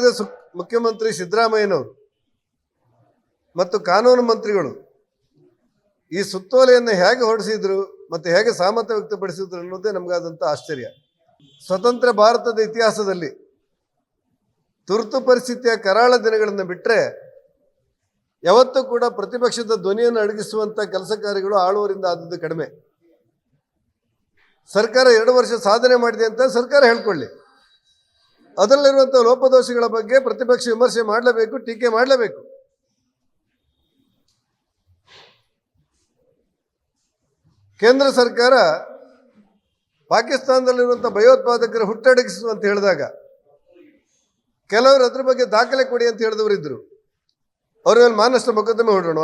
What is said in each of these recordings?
ಸು ಮುಖ್ಯಮಂತ್ರಿ ಸಿದ್ದರಾಮಯ್ಯನವರು ಮತ್ತು ಕಾನೂನು ಮಂತ್ರಿಗಳು ಈ ಸುತ್ತೋಲೆಯನ್ನು ಹೇಗೆ ಹೊರಡಿಸಿದ್ರು ಮತ್ತು ಹೇಗೆ ಸಹಮತ ವ್ಯಕ್ತಪಡಿಸಿದ್ರು ಅನ್ನೋದೇ ನಮಗಾದಂಥ ಆಶ್ಚರ್ಯ. ಸ್ವತಂತ್ರ ಭಾರತದ ಇತಿಹಾಸದಲ್ಲಿ ತುರ್ತು ಪರಿಸ್ಥಿತಿಯ ಕರಾಳ ದಿನಗಳನ್ನು ಬಿಟ್ಟರೆ ಯಾವತ್ತೂ ಕೂಡ ಪ್ರತಿಪಕ್ಷದ ಧ್ವನಿಯನ್ನು ಅಡಗಿಸುವಂಥ ಕೆಲಸ ಕಾರ್ಯಗಳು ಆಳುವರಿಂದ ಆದದ್ದು ಕಡಿಮೆ. ಸರ್ಕಾರ ಎರಡು ವರ್ಷ ಸಾಧನೆ ಮಾಡಿದೆ ಅಂತ ಸರ್ಕಾರ ಹೇಳ್ಕೊಳ್ಳಿ. ಅದರಲ್ಲಿರುವಂಥ ಲೋಪದೋಷಗಳ ಬಗ್ಗೆ ಪ್ರತಿಪಕ್ಷ ವಿಮರ್ಶೆ ಮಾಡಲೇಬೇಕು, ಟೀಕೆ ಮಾಡಲೇಬೇಕು. ಕೇಂದ್ರ ಸರ್ಕಾರ ಪಾಕಿಸ್ತಾನದಲ್ಲಿರುವಂಥ ಭಯೋತ್ಪಾದಕರ ಹುಟ್ಟಡಗಿಸು ಅಂತ ಹೇಳಿದಾಗ, ಕೆಲವರು ಅದ್ರ ಬಗ್ಗೆ ದಾಖಲೆ ಕೊಡಿ ಅಂತ ಹೇಳಿದವರು ಇದ್ದರು ಅವ್ರ ಮೇಲೆ ಮಾನಷ್ಟ ಮೊಕದ್ದಮೆ ಹೊಡೋಣ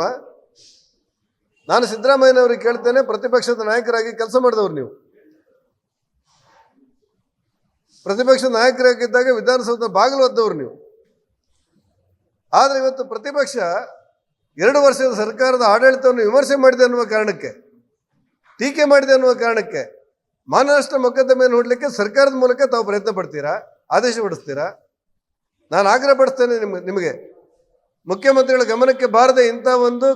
ನಾನು ಸಿದ್ದರಾಮಯ್ಯನವ್ರಿಗೆ ಕೇಳ್ತೇನೆ, ಪ್ರತಿಪಕ್ಷದ ನಾಯಕರಾಗಿ ಕೆಲಸ ಮಾಡಿದವ್ರು ನೀವು. ಪ್ರತಿಪಕ್ಷ ನಾಯಕರಾಗಿದ್ದಾಗ ವಿಧಾನಸೌಧ ಬಾಗಿಲು ಒದ್ದವ್ರು ನೀವು. ಆದರೆ ಇವತ್ತು ಪ್ರತಿಪಕ್ಷ ಎರಡು ವರ್ಷದ ಸರ್ಕಾರದ ಆಡಳಿತವನ್ನು ವಿಮರ್ಶೆ ಮಾಡಿದೆ ಅನ್ನುವ ಕಾರಣಕ್ಕೆ, ಟೀಕೆ ಮಾಡಿದೆ ಅನ್ನುವ ಕಾರಣಕ್ಕೆ ಮಾನನಷ್ಟ ಮೊಕದ್ದಮೆಯನ್ನು ನೋಡಲಿಕ್ಕೆ ಸರ್ಕಾರದ ಮೂಲಕ ತಾವು ಪ್ರಯತ್ನ ಪಡ್ತೀರಾ? ಆದೇಶ ಪಡಿಸ್ತೀರಾ ನಾನು ಆಗ್ರಹ ಪಡಿಸ್ತೇನೆ ನಿಮ್ಗೆ ನಿಮಗೆ. ಮುಖ್ಯಮಂತ್ರಿಗಳ ಗಮನಕ್ಕೆ ಬಾರದೆ ಇಂಥ ಒಂದು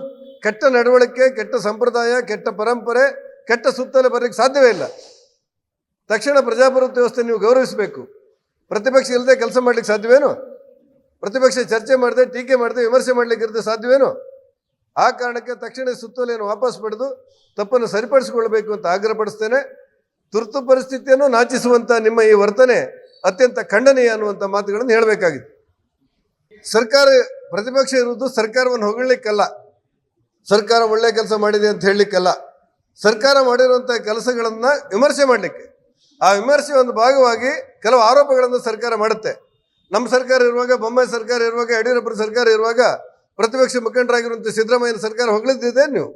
ಕೆಟ್ಟ ನಡವಳಿಕೆ, ಕೆಟ್ಟ ಸಂಪ್ರದಾಯ, ಕೆಟ್ಟ ಪರಂಪರೆ, ಕೆಟ್ಟ ಸುತ್ತಲೇ ಬರಲಿಕ್ಕೆ ಸಾಧ್ಯವೇ ಇಲ್ಲ. ತಕ್ಷಣ ಪ್ರಜಾಪ್ರಭುತ್ವ ವ್ಯವಸ್ಥೆ ನೀವು ಗೌರವಿಸಬೇಕು. ಪ್ರತಿಪಕ್ಷ ಇಲ್ಲದೆ ಕೆಲಸ ಮಾಡ್ಲಿಕ್ಕೆ ಸಾಧ್ಯವೇನು? ಪ್ರತಿಪಕ್ಷ ಚರ್ಚೆ ಮಾಡದೆ, ಟೀಕೆ ಮಾಡದೆ, ವಿಮರ್ಶೆ ಮಾಡ್ಲಿಕ್ಕೆ ಇರದೆ ಸಾಧ್ಯವೇನು? ಆ ಕಾರಣಕ್ಕೆ ತಕ್ಷಣ ಸುತ್ತೋಲೆಯನ್ನು ವಾಪಸ್ ಪಡೆದು ತಪ್ಪನ್ನು ಸರಿಪಡಿಸಿಕೊಳ್ಬೇಕು ಅಂತ ಆಗ್ರಹಪಡಿಸ್ತೇನೆ ತುರ್ತು ಪರಿಸ್ಥಿತಿಯನ್ನು ನಾಚಿಸುವಂಥ ನಿಮ್ಮ ಈ ವರ್ತನೆ ಅತ್ಯಂತ ಖಂಡನೀಯ ಅನ್ನುವಂಥ ಮಾತುಗಳನ್ನು ಹೇಳಬೇಕಾಗಿತ್ತು ಸರ್ಕಾರ, ಪ್ರತಿಪಕ್ಷ ಇರುವುದು ಸರ್ಕಾರವನ್ನು ಹೊಗಳಲಿಕ್ಕಲ್ಲ. ಸರ್ಕಾರ ಒಳ್ಳೆ ಕೆಲಸ ಮಾಡಿದೆ ಅಂತ ಹೇಳಲಿಕ್ಕಲ್ಲ. ಸರ್ಕಾರ ಮಾಡಿರುವಂಥ ಕೆಲಸಗಳನ್ನು ವಿಮರ್ಶೆ ಮಾಡಲಿಕ್ಕೆ. ಆ ವಿಮರ್ಶೆ ಒಂದು ಭಾಗವಾಗಿ ಕೆಲವು ಆರೋಪಗಳನ್ನು ಸರ್ಕಾರ ಮಾಡುತ್ತೆ. ನಮ್ಮ ಸರ್ಕಾರ ಇರುವಾಗ, ಬೊಮ್ಮಾಯಿ ಸರ್ಕಾರ ಇರುವಾಗ ಯಡಿಯೂರಪ್ಪನ ಸರ್ಕಾರ ಇರುವಾಗ ಪ್ರತಿಪಕ್ಷ ಮುಖಂಡರಾಗಿರುವಂಥ ಸಿದ್ದರಾಮಯ್ಯನ ಸರ್ಕಾರ ಹೊಗಳಿದ್ದಿದೆ ನೀವು?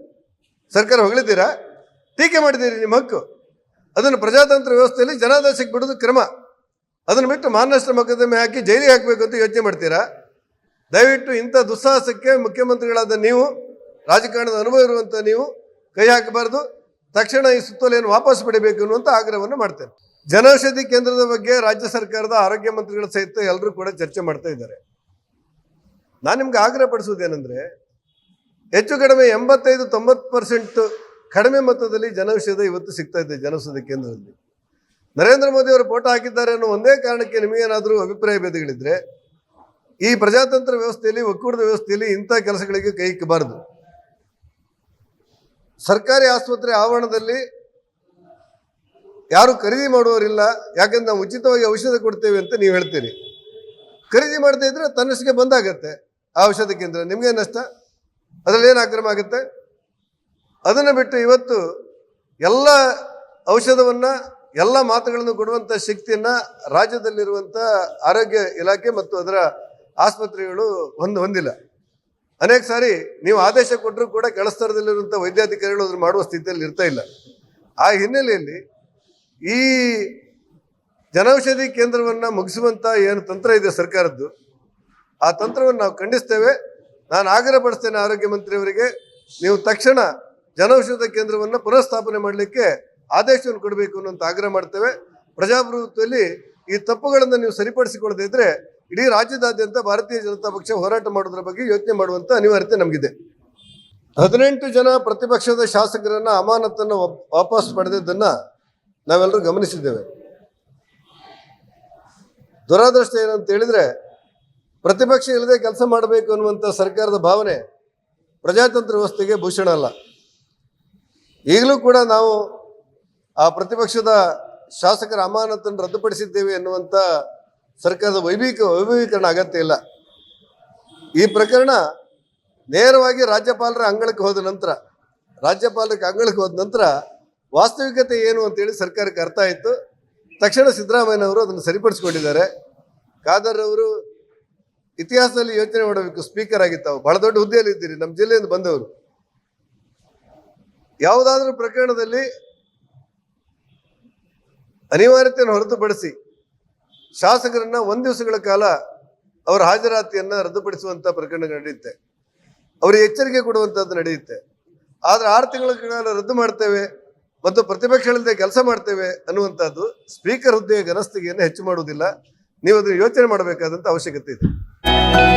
ಸರ್ಕಾರ ಹೊಗಳಿದ್ದೀರಾ? ಟೀಕೆ ಮಾಡಿದ್ದೀರಿ ನಿಮ್ಮ ಹಕ್ಕು. ಅದನ್ನು ಪ್ರಜಾತಂತ್ರ ವ್ಯವಸ್ಥೆಯಲ್ಲಿ ಜನಾದೇಶಕ್ಕೆ ಬಿಡೋದು ಕ್ರಮ. ಅದನ್ನು ಬಿಟ್ಟು ಮಾನನಷ್ಟ ಮೊಕದ್ದಮೆ ಹಾಕಿ ಜೈಲಿಗೆ ಹಾಕಬೇಕು ಅಂತ ಯೋಚನೆ ಮಾಡ್ತೀರಾ? ದಯವಿಟ್ಟು ಇಂಥ ದುಸ್ಸಾಹಸಕ್ಕೆ ಮುಖ್ಯಮಂತ್ರಿಗಳಾದ ನೀವು, ರಾಜಕಾರಣದ ಅನುಭವ ಇರುವಂಥ ನೀವು ಕೈ ಹಾಕಬಾರ್ದು. ತಕ್ಷಣ ಈ ಸುತ್ತೋಲೆಯನ್ನು ವಾಪಸ್ ಪಡಿಬೇಕು ಅನ್ನುವಂಥ ಆಗ್ರಹವನ್ನು ಮಾಡ್ತೇನೆ. ಜನೌಷಧಿ ಕೇಂದ್ರದ ಬಗ್ಗೆ ರಾಜ್ಯ ಸರ್ಕಾರದ ಆರೋಗ್ಯ ಮಂತ್ರಿಗಳ ಸಹಿತ ಎಲ್ಲರೂ ಕೂಡ ಚರ್ಚೆ ಮಾಡ್ತಾ ಇದ್ದಾರೆ. ನಾನು ನಿಮ್ಗೆ ಆಗ್ರಹ ಪಡಿಸುವುದೇನೆಂದ್ರೆ ಹೆಚ್ಚು ಕಡಿಮೆ ಎಂಬತ್ತೈದು ತೊಂಬತ್ತು ಪರ್ಸೆಂಟ್ ಕಡಿಮೆ ಮೊತ್ತದಲ್ಲಿ ಜನೌಷಧ ಇವತ್ತು ಸಿಗ್ತಾ ಇದೆ ಜನೌಷಧಿ ಕೇಂದ್ರದಲ್ಲಿ. ನರೇಂದ್ರ ಮೋದಿ ಅವರು ಫೋಟೋ ಹಾಕಿದ್ದಾರೆ ಅನ್ನೋ ಒಂದೇ ಕಾರಣಕ್ಕೆ ನಿಮಗೇನಾದರೂ ಅಭಿಪ್ರಾಯ ಭೇದಗಳಿದ್ರೆ, ಈ ಪ್ರಜಾತಂತ್ರ ವ್ಯವಸ್ಥೆಯಲ್ಲಿ, ಒಕ್ಕೂಟದ ವ್ಯವಸ್ಥೆಯಲ್ಲಿ ಇಂಥ ಕೆಲಸಗಳಿಗೆ ಕೈ ಇಕ್ಕಬಾರದು ಸರ್ಕಾರಿ ಆಸ್ಪತ್ರೆ ಆವರಣದಲ್ಲಿ ಯಾರು ಖರೀದಿ ಮಾಡುವವರಿಲ್ಲ, ಯಾಕಂದ್ರೆ ನಾವು ಉಚಿತವಾಗಿ ಔಷಧ ಕೊಡ್ತೇವೆ ಅಂತ ನೀವು ಹೇಳ್ತೀರಿ. ಖರೀದಿ ಮಾಡದೇ ಇದ್ರೆ ತನ್ನಷ್ಟಕ್ಕೆ ಬಂದಾಗತ್ತೆ ಆ ಔಷಧ ಕೇಂದ್ರ. ನಿಮ್ಗೆ ನಷ್ಟ? ಅದರಲ್ಲಿ ಏನು ಅಕ್ರಮ ಆಗುತ್ತೆ? ಅದನ್ನು ಬಿಟ್ಟು ಇವತ್ತು ಎಲ್ಲ ಔಷಧವನ್ನು, ಎಲ್ಲ ಮಾತುಗಳನ್ನು ಕೊಡುವಂಥ ಶಕ್ತಿಯನ್ನು ರಾಜ್ಯದಲ್ಲಿರುವಂಥ ಆರೋಗ್ಯ ಇಲಾಖೆ ಮತ್ತು ಅದರ ಆಸ್ಪತ್ರೆಗಳು ಹೊಂದ್ ಹೊಂದಿಲ್ಲ. ಅನೇಕ ಸಾರಿ ನೀವು ಆದೇಶ ಕೊಟ್ಟರೂ ಕೂಡ ಕೆಳಸ್ತರದಲ್ಲಿರುವಂಥ ವೈದ್ಯಾಧಿಕಾರಿಗಳು ಅದನ್ನು ಮಾಡುವ ಸ್ಥಿತಿಯಲ್ಲಿ ಇರ್ತಾ ಇಲ್ಲ. ಆ ಹಿನ್ನೆಲೆಯಲ್ಲಿ ಈ ಜನೌಷಧಿ ಕೇಂದ್ರವನ್ನು ಮುಗಿಸುವಂಥ ಏನು ತಂತ್ರ ಇದೆ ಸರ್ಕಾರದ್ದು, ಆ ತಂತ್ರವನ್ನು ನಾವು ಖಂಡಿಸ್ತೇವೆ. ನಾನು ಆಗ್ರಹ ಪಡಿಸ್ತೇನೆ ಆರೋಗ್ಯ ಮಂತ್ರಿಯವರಿಗೆ, ನೀವು ತಕ್ಷಣ ಜನೌಷಧ ಕೇಂದ್ರವನ್ನು ಪುನಃಸ್ಥಾಪನೆ ಮಾಡಲಿಕ್ಕೆ ಆದೇಶವನ್ನು ಕೊಡಬೇಕು ಅನ್ನೋಂಥ ಆಗ್ರಹ ಮಾಡ್ತೇವೆ. ಪ್ರಜಾಪ್ರಭುತ್ವದಲ್ಲಿ ಈ ತಪ್ಪುಗಳನ್ನು ನೀವು ಸರಿಪಡಿಸಿಕೊಳ್ಳದೇ ಇದ್ರೆ ಇಡೀ ರಾಜ್ಯದಾದ್ಯಂತ ಭಾರತೀಯ ಜನತಾ ಪಕ್ಷ ಹೋರಾಟ ಮಾಡೋದ್ರ ಬಗ್ಗೆ ಯೋಚನೆ ಮಾಡುವಂಥ ಅನಿವಾರ್ಯತೆ ನಮಗಿದೆ. ಹದಿನೆಂಟು ಜನ ಪ್ರತಿಪಕ್ಷದ ಶಾಸಕರನ್ನ ಅಮಾನತನ್ನು ವಾಪಸ್ ಪಡೆದಿದ್ದನ್ನ ನಾವೆಲ್ಲರೂ ಗಮನಿಸಿದ್ದೇವೆ. ದುರಾದೃಷ್ಟ ಏನಂತ ಹೇಳಿದ್ರೆ ಪ್ರತಿಪಕ್ಷ ಇಲ್ಲದೆ ಕೆಲಸ ಮಾಡಬೇಕು ಅನ್ನುವಂಥ ಸರ್ಕಾರದ ಭಾವನೆ ಪ್ರಜಾತಂತ್ರ ವ್ಯವಸ್ಥೆಗೆ ಭೂಷಣ ಅಲ್ಲ. ಈಗಲೂ ಕೂಡ ನಾವು ಆ ಪ್ರತಿಪಕ್ಷದ ಶಾಸಕರ ಅಮಾನತನ್ನು ರದ್ದುಪಡಿಸಿದ್ದೇವೆ ಎನ್ನುವಂಥ ಸರ್ಕಾರದ ವೈಭೀಕ ವೈಭವೀಕರಣ ಅಗತ್ಯ ಇಲ್ಲ. ಈ ಪ್ರಕರಣ ನೇರವಾಗಿ ರಾಜ್ಯಪಾಲರ ಅಂಗಳಕ್ಕೆ ಹೋದ ನಂತರ, ರಾಜ್ಯಪಾಲರ ಅಂಗಳಕ್ಕೆ ಹೋದ ನಂತರ ವಾಸ್ತವಿಕತೆ ಏನು ಅಂತೇಳಿ ಸರ್ಕಾರಕ್ಕೆ ಅರ್ಥ ಆಯಿತು. ತಕ್ಷಣ ಸಿದ್ದರಾಮಯ್ಯನವರು ಅದನ್ನು ಸರಿಪಡಿಸ್ಕೊಂಡಿದ್ದಾರೆ. ಖಾದರ್ ಅವರು ಇತಿಹಾಸದಲ್ಲಿ ಯೋಚನೆ ಮಾಡಬೇಕು, ಸ್ಪೀಕರ್ ಆಗಿತ್ತಾವು ಬಹಳ ದೊಡ್ಡ ಹುದ್ದೆಯಲ್ಲಿ ಇದ್ದೀರಿ, ನಮ್ಮ ಜಿಲ್ಲೆಯಿಂದ ಬಂದವರು. ಯಾವುದಾದ್ರೂ ಪ್ರಕರಣದಲ್ಲಿ ಅನಿವಾರ್ಯತೆಯನ್ನು ಹೊರತುಪಡಿಸಿ ಶಾಸಕರನ್ನ ಒಂದು ದಿವಸಗಳ ಕಾಲ ಅವರ ಹಾಜರಾತಿಯನ್ನ ರದ್ದುಪಡಿಸುವಂಥ ಪ್ರಕರಣ ನಡೆಯುತ್ತೆ. ಅವರಿಗೆ ಎಚ್ಚರಿಕೆ ಕೊಡುವಂಥದ್ದು ನಡೆಯುತ್ತೆ. ಆದ್ರೆ ಆರು ತಿಂಗಳ ಕಾಲ ರದ್ದು ಮಾಡ್ತೇವೆ ಮತ್ತು ಪ್ರತಿಪಕ್ಷಗಳಿಂದ ಕೆಲಸ ಮಾಡ್ತೇವೆ ಅನ್ನುವಂಥದ್ದು ಸ್ಪೀಕರ್ ಹುದ್ದೆಯ ಘನಸ್ಥಿತಿಯನ್ನು ಹೆಚ್ಚು ಮಾಡುವುದಿಲ್ಲ. ನೀವು ಅದನ್ನು ಯೋಚನೆ ಮಾಡಬೇಕಾದಂಥ ಅವಶ್ಯಕತೆ ಇದೆ.